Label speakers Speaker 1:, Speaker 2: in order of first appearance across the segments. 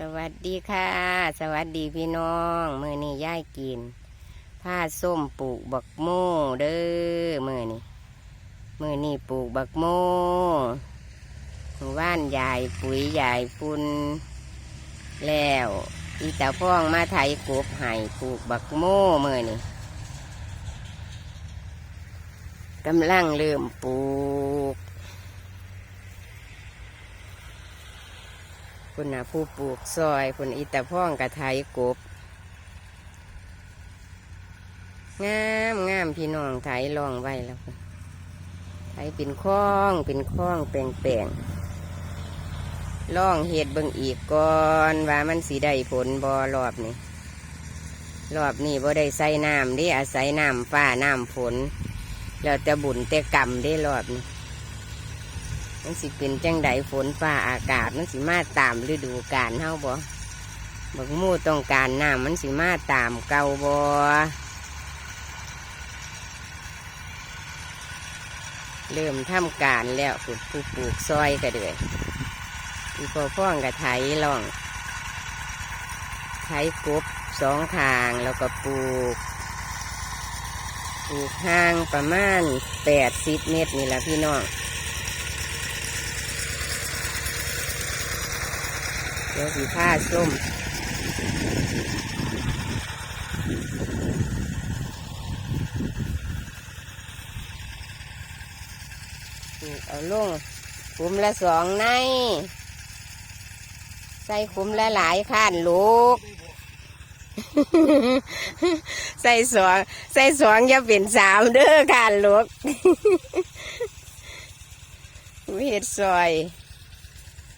Speaker 1: สวัสดีค่ะ สวัสดีพี่น้องมือนี้ย่ายกินผ้าส้มปลูกบักโม่เด้อมือนี้มือนี้ปลูกบักโม่ว่านยายปุ๋ยยายปุนแล้วอีตาพ่องมาไถกบไห้ปลูกบักโม่มือนี้กำลังเริ่มปลูก คุณนะผู้ปลูกซอยคุณอิตาพ่องกระไทยกบงามงามพี่น้องไทยลองไว้แล้วไทยเป็นคล้องเป็นคล้องแปลงแปลงล่องเห็ดเบิ่งอีกก่อนว่ามันสีได้ผลบอรอบนี้รอบนี้บ่ได้ใส่น้ำเดิอาศัยน้ำฟ้าน้ำฝนแล้วแต่บุญแต่กรรมได้รอบนี้ มันสิเป็นจังไดฝนฟ้าอากาศ มันสิมาตามฤดูกาลเฮาบ่บักมู่ต้องการน้ำมันสิมาตามเก่าบ่เริ่มทำการแล้วผู้ผู้ปลูกซอยก็เลยอีพอพ่องกับไถล่อง ไถกบสองทางแล้วก็ปลูก ปลูกห่างประมาณแปดสิบเมตรนี่แหละพี่น้อง เดี๋ยวสีผ้าส้มเอาลงขุมละสองใน ใส่ขุมละหลายข้านลูก ใส่สองใส่สองอย่าเป็นสามเด้อข้านลูกเฮ็ดซอย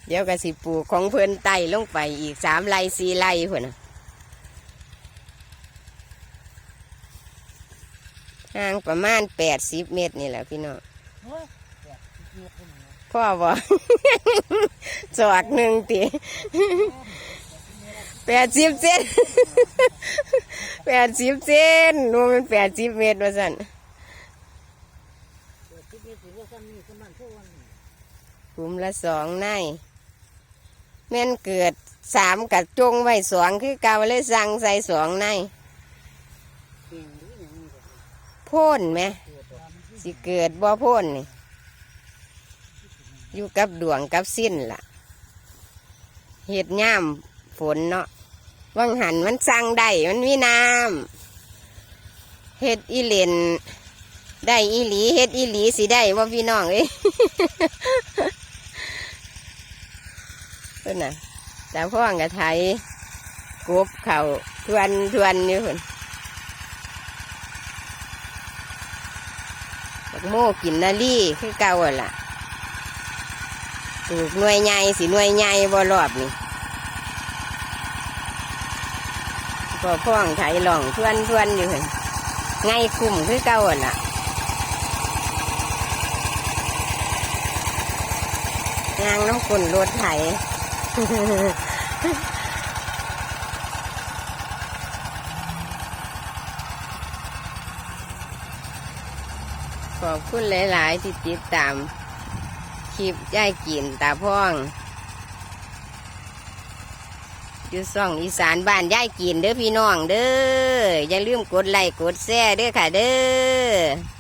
Speaker 1: เดี๋ยวก็สิปลูกของเพื่อนไต่ลงไปอีกสามไร่สี่ไร่เพื่อนน่ะห่างประมาณแปดสิบเมตรนี่แหละพี่น้องพ่อบอกจอกหนึ่งตีแปดสิบเซนแปดสิบเซนรวมเป็นแปดสิบเมตรว่าสันกลุ่มละสองใน แม่นเกิดสามกัดจงไว้สองคือเก่าเลยสั่งใส่สองในพ่นไหมสิเกิดบ่พ่นนี่อยู่กับดวงกับสิ้นล่ะเห็ดย่ามฝนเนาะวังหันมันสั่งได้มันมีน้ำเห็ดอีเลนได้อีหลีเห็ดอีหลีสิได้ว่าพี่น้องเอ้ย พิ่นน่ะตาพ่องกับไทยกบเข่าทวนทวนอยู่เพิ่นบักโม่กินนาลี่คือเก่าอะล่ะปลูกหน่วยใหญ่สิหน่วยใหญ่บ่รอบนี่ก็พ่องไทยหล่องทวนทวนอยู่เพิ่นไงคุ้มคือเก่าอะล่ะยางน้ำกุ่นรถไถ ขอบคุณหลาย ๆ ที่ติดตาม คลิปย่ายกินตาพ่องอยู่ซ่องอีสานบ้านย่ายกินเด้อพี่น้องเด้ออย่าลืมกดไลค์กดแชร์เด้อค่ะเด้อ